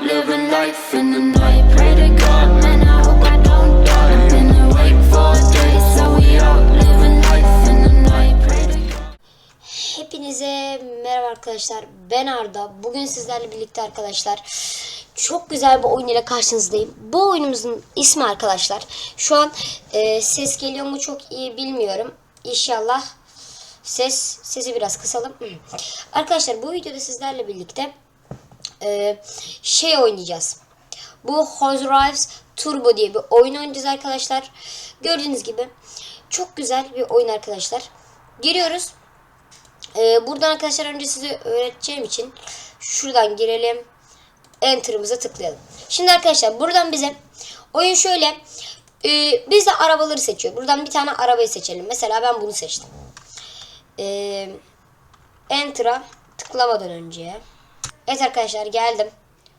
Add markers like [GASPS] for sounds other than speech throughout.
living life in the night. Pray to God, man, I hope I don't die. I've been awake for days, so we out living life in the night. Pray to God. Hepinize merhaba arkadaşlar. Ben Arda. Bugün sizlerle birlikte arkadaşlar çok güzel bir oyun ile karşınızdayım. Bu oyunumuzun ismi arkadaşlar. Şu an e, ses geliyor mu çok iyi bilmiyorum. İnşallah ses sesi biraz kısalım. [CLEARS THROAT] Arkadaşlar bu videoda sizlerle birlikte e, şey oynayacağız. Bu Hose Rives Turbo diye bir oyun oynayacağız arkadaşlar. Gördüğünüz gibi çok güzel bir oyun arkadaşlar. Giriyoruz. Ee, buradan arkadaşlar önce size öğreteceğim için şuradan girelim. Enter'ımıza tıklayalım. Şimdi arkadaşlar buradan bize oyun şöyle e, biz de arabaları seçiyor. Buradan bir tane arabayı seçelim. Mesela ben bunu seçtim. Ee, Enter'a tıklamadan önce. Evet arkadaşlar geldim.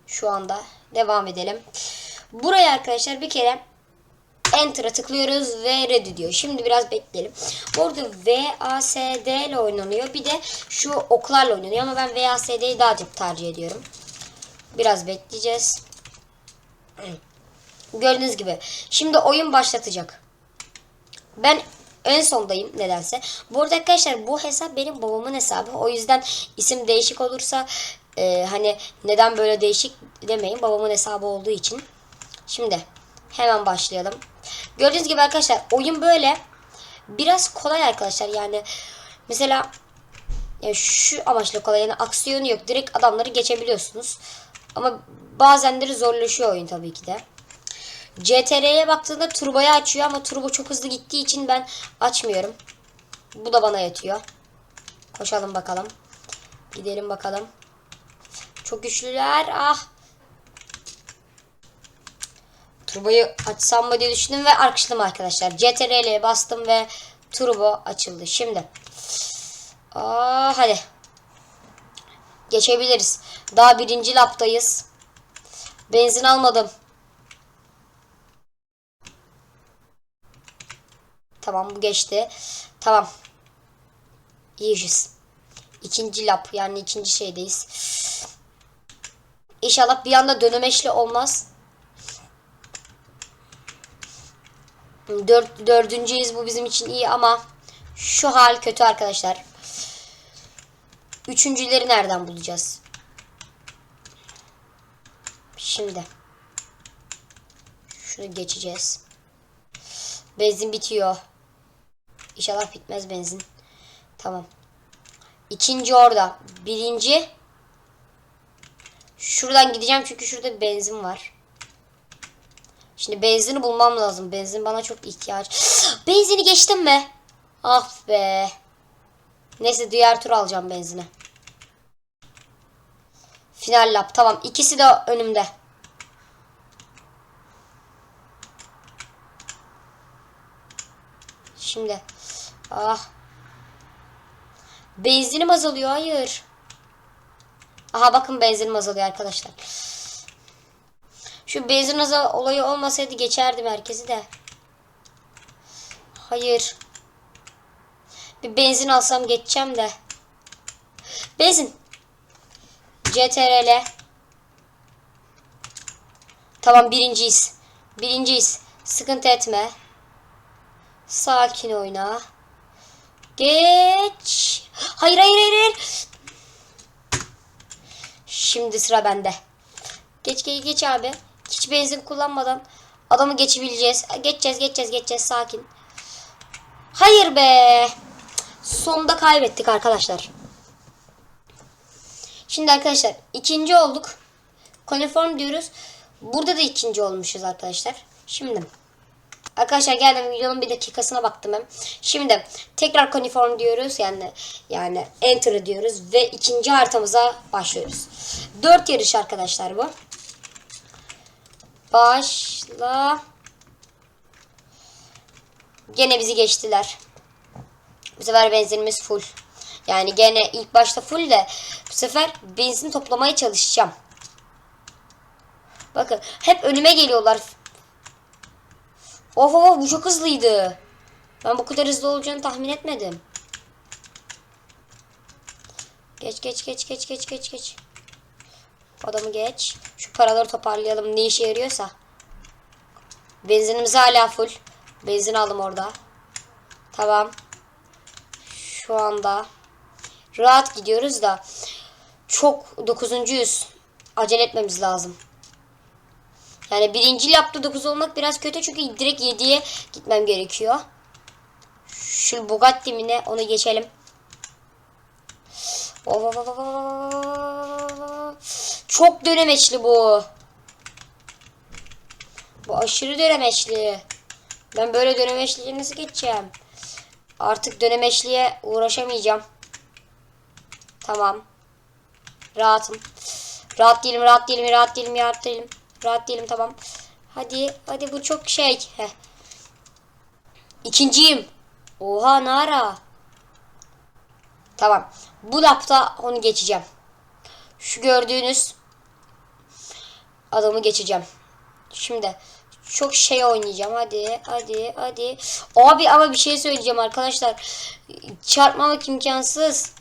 Şu anda devam edelim. Buraya arkadaşlar bir kere Enter'a tıklıyoruz ve ready diyor. Şimdi biraz bekleyelim. Burada VASD ile oynanıyor. Bir de şu oklarla oynanıyor ama ben VASD'yi daha çok tercih ediyorum. Biraz bekleyeceğiz. Gördüğünüz gibi. Şimdi oyun başlatacak. Ben en sondayım nedense. Bu arada arkadaşlar bu hesap benim babamın hesabı. O yüzden isim değişik olursa e, hani neden böyle değişik demeyin. Babamın hesabı olduğu için. Şimdi hemen başlayalım. Gördüğünüz gibi arkadaşlar oyun böyle biraz kolay arkadaşlar. Yani mesela yani şu amaçla kolay yani aksiyonu yok. Direkt adamları geçebiliyorsunuz. Ama bazenleri zorlaşıyor oyun tabii ki de. CTR'ye baktığında turboyu açıyor ama turbo çok hızlı gittiği için ben açmıyorum. Bu da bana yetiyor. Koşalım bakalım. Gidelim bakalım. Çok güçlüler. Ah. Turboyu açsam mı diye düşündüm ve arkışladım arkadaşlar. CTRL'ye bastım ve turbo açıldı. Şimdi. Aa, hadi. Geçebiliriz. Daha birinci laptayız. Benzin almadım. Tamam bu geçti. Tamam. İyiyiz. İkinci lap yani ikinci şeydeyiz. İnşallah bir anda dönemeçli olmaz. Dört, dördüncüyüz bu bizim için iyi ama şu hal kötü arkadaşlar. Üçüncüleri nereden bulacağız? Şimdi. Şunu geçeceğiz. Benzin bitiyor. İnşallah bitmez benzin. Tamam. İkinci orada. Birinci. Şuradan gideceğim çünkü şurada benzin var. Şimdi benzini bulmam lazım. Benzin bana çok ihtiyaç. [GASPS] Benzini geçtim mi? Ah be. Neyse diğer tur alacağım benzine. Final lap. Tamam. ikisi de önümde. Şimdi. Ah. Benzinim azalıyor. Hayır. Aha bakın benzinim azalıyor arkadaşlar. Şu benzin azal olayı olmasaydı geçerdim herkesi de. Hayır. Bir benzin alsam geçeceğim de. Benzin. CTRL. Tamam birinciyiz. Birinciyiz. Sıkıntı etme. Sakin oyna. Geç. Hayır hayır hayır. hayır. Şimdi sıra bende. Geç geç geç abi. Hiç benzin kullanmadan adamı geçebileceğiz. Geçeceğiz geçeceğiz geçeceğiz sakin. Hayır be. Sonunda kaybettik arkadaşlar. Şimdi arkadaşlar ikinci olduk. Koniform diyoruz. Burada da ikinci olmuşuz arkadaşlar. Şimdi arkadaşlar geldim videonun bir dakikasına baktım hem. Şimdi tekrar koniform diyoruz. Yani yani enter diyoruz ve ikinci haritamıza başlıyoruz. Dört yarış arkadaşlar bu. Başla. Gene bizi geçtiler. Bu sefer benzinimiz full. Yani gene ilk başta full de bu sefer benzin toplamaya çalışacağım. Bakın hep önüme geliyorlar. Of of of bu çok hızlıydı. Ben bu kadar hızlı olacağını tahmin etmedim. Geç geç geç geç geç geç geç. Adamı geç. Şu paraları toparlayalım ne işe yarıyorsa. Benzinimiz hala full. Benzin aldım orada. Tamam. Şu anda rahat gidiyoruz da çok dokuzuncuyuz. Acele etmemiz lazım. Yani birinci yaptı 9 olmak biraz kötü çünkü direkt 7'ye gitmem gerekiyor. Şu Bugatti mi ne onu geçelim. Çok dönemeçli bu. Bu aşırı dönemeçli. Ben böyle dönemeçliye nasıl geçeceğim? Artık dönemeçliye uğraşamayacağım. Tamam. Rahatım. Rahat değilim, rahat değilim, rahat değilim, rahat değilim. Rahat değilim tamam. Hadi, hadi bu çok şey. Heh. İkinciyim. Oha Nara. Tamam. Bu lapta onu geçeceğim. Şu gördüğünüz adamı geçeceğim. Şimdi çok şey oynayacağım. Hadi, hadi, hadi. Abi ama bir şey söyleyeceğim arkadaşlar. Çarpmamak imkansız.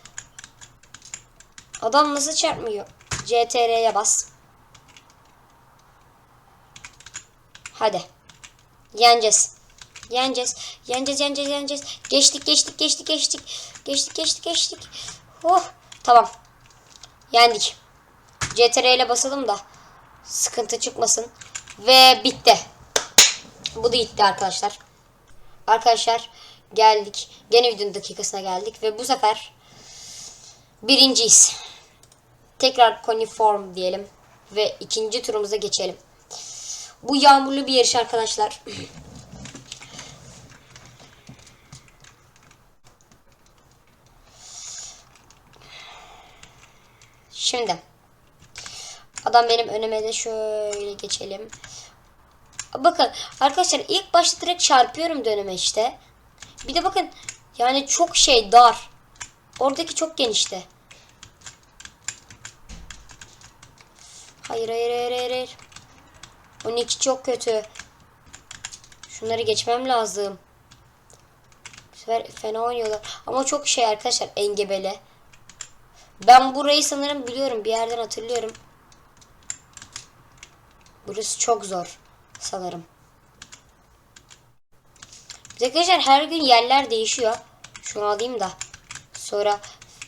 Adam nasıl çarpmıyor? CTR'ye bas. Hadi. Yeneceğiz. Yeneceğiz. Yeneceğiz, yeneceğiz, yeneceğiz. Geçtik, geçtik, geçtik, geçtik. Geçtik, geçtik, geçtik. Oh, tamam. Yendik. CTR ile basalım da sıkıntı çıkmasın. Ve bitti. Bu da gitti arkadaşlar. Arkadaşlar geldik. Gene videonun dakikasına geldik ve bu sefer birinciyiz. Tekrar koniform diyelim ve ikinci turumuza geçelim. Bu yağmurlu bir yarış arkadaşlar. Şimdi adam benim önüme de şöyle geçelim. Bakın arkadaşlar ilk başta direkt çarpıyorum döneme işte. Bir de bakın yani çok şey dar. Oradaki çok genişte. Hayır hayır hayır hayır. hayır. 12 çok kötü. Şunları geçmem lazım. Bu fena oynuyorlar. Ama çok şey arkadaşlar engebeli. Ben burayı sanırım biliyorum. Bir yerden hatırlıyorum. Burası çok zor. Sanırım. Bir Arkadaşlar her gün yerler değişiyor. Şunu alayım da. Sonra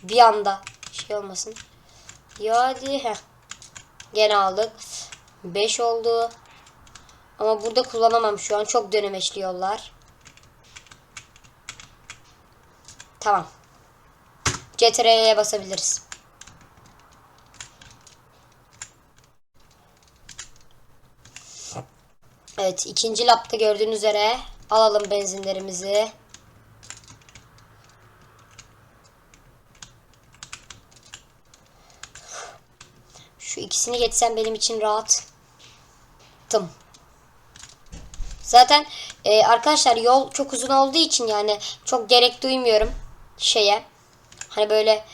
bir anda şey olmasın. Ya hadi. Heh. Gene aldık. 5 oldu. Ama burada kullanamam şu an. Çok dönemeçli yollar. Tamam. CTRL'ye basabiliriz. Evet ikinci lapta gördüğünüz üzere alalım benzinlerimizi. Şu ikisini geçsem benim için rahattım. Zaten e, arkadaşlar yol çok uzun olduğu için yani çok gerek duymuyorum şeye. Hani böyle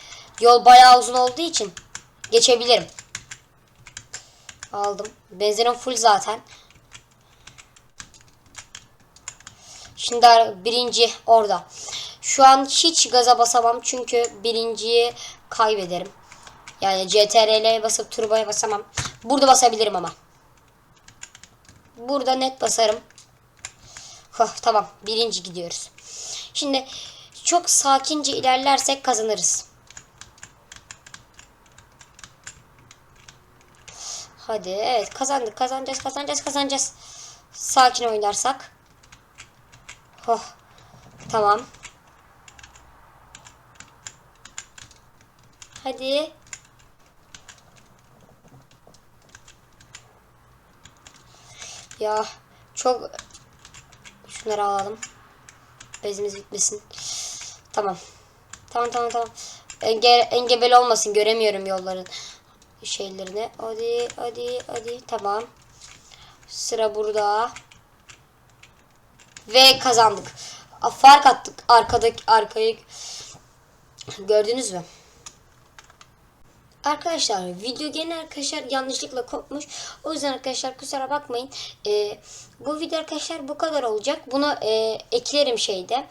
yol bayağı uzun olduğu için geçebilirim. Aldım. Benzinim full zaten. Şimdi birinci orada. Şu an hiç gaza basamam çünkü birinciyi kaybederim. Yani CTRL'ye basıp turboya basamam. Burada basabilirim ama. Burada net basarım. Huh, tamam birinci gidiyoruz. Şimdi çok sakince ilerlersek kazanırız. Hadi evet kazandık kazanacağız kazanacağız kazanacağız. Sakin oynarsak. Oh, tamam. Hadi. Ya çok şunları alalım. Bezimiz bitmesin. Tamam. Tamam tamam tamam. Enge, engebeli olmasın. Göremiyorum yolların şeylerini. Hadi hadi hadi. Tamam. Sıra burada. Ve kazandık. Fark attık. Arkadaki arkayı gördünüz mü? Arkadaşlar video gene arkadaşlar yanlışlıkla kopmuş. O yüzden arkadaşlar kusura bakmayın. Ee, bu video arkadaşlar bu kadar olacak. Bunu e, eklerim şeyde.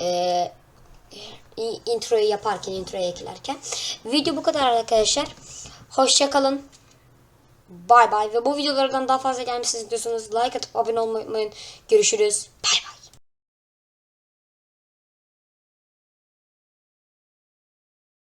E, introyu yaparken, introyu eklerken. Video bu kadar arkadaşlar. Hoşça kalın. Bay bay ve bu videolardan daha fazla gelmesini istiyorsanız like atıp abone olmayı unutmayın. Görüşürüz. Bay bay.